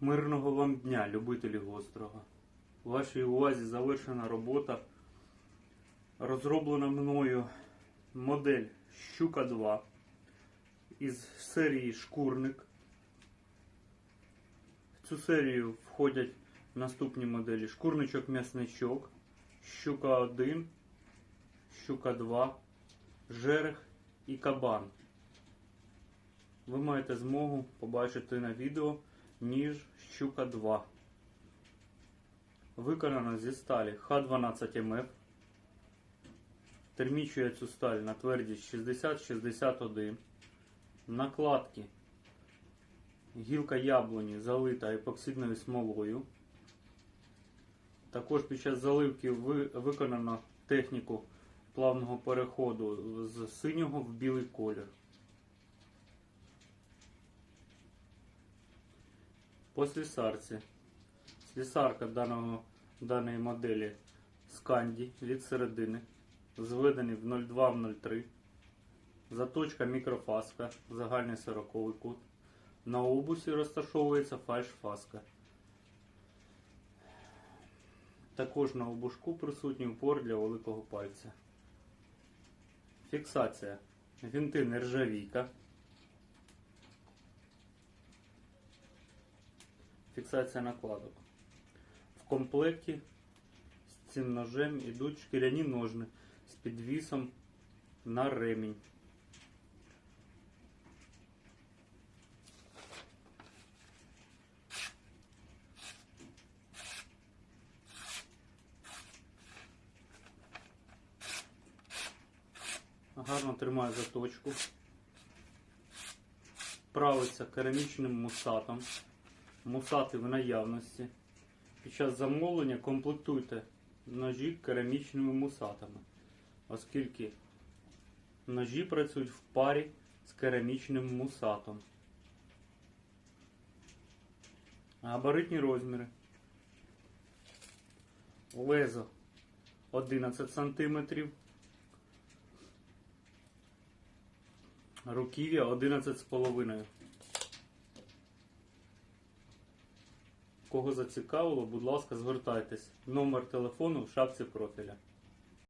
Мирного вам дня, любителі гострого. У вашій увазі завершена робота. Розроблена мною модель Щука 2 із серії Шкурник. В цю серію входять наступні моделі Шкурничок м'ясничок, Щука 1, Щука 2, Жерех і Кабан. Ви маєте змогу побачити на відео ніж Щука 2. Виконано зі сталі Х12МФ. Термічує цю сталь на твердість 60-61. Накладки. Гілка яблуні залита епоксидною смолою. Також під час заливки ви- виконано техніку плавного переходу з синього в білий колір. По слісарці. Слісарка даного, даної моделі Сканді від середини, зведений в 0,2-03. Заточка мікрофаска, загальний 40 кут. На обусі розташовується фальшфаска. Також на обушку присутній упор для великого пальця. Фіксація. Вінти нержавійка. Фіксація накладок. В комплекті з цим ножем йдуть шкіряні ножни з підвісом на ремінь. Гарно тримає заточку. Правиться керамічним мусатом. Мусати в наявності. Під час замовлення комплектуйте ножі керамічними мусатами, оскільки ножі працюють в парі з керамічним мусатом. Габаритні розміри. Лезо 11 см. Руків'я 11,5 Кого зацікавило, будь ласка, звертайтесь. Номер телефону в шапці профіля.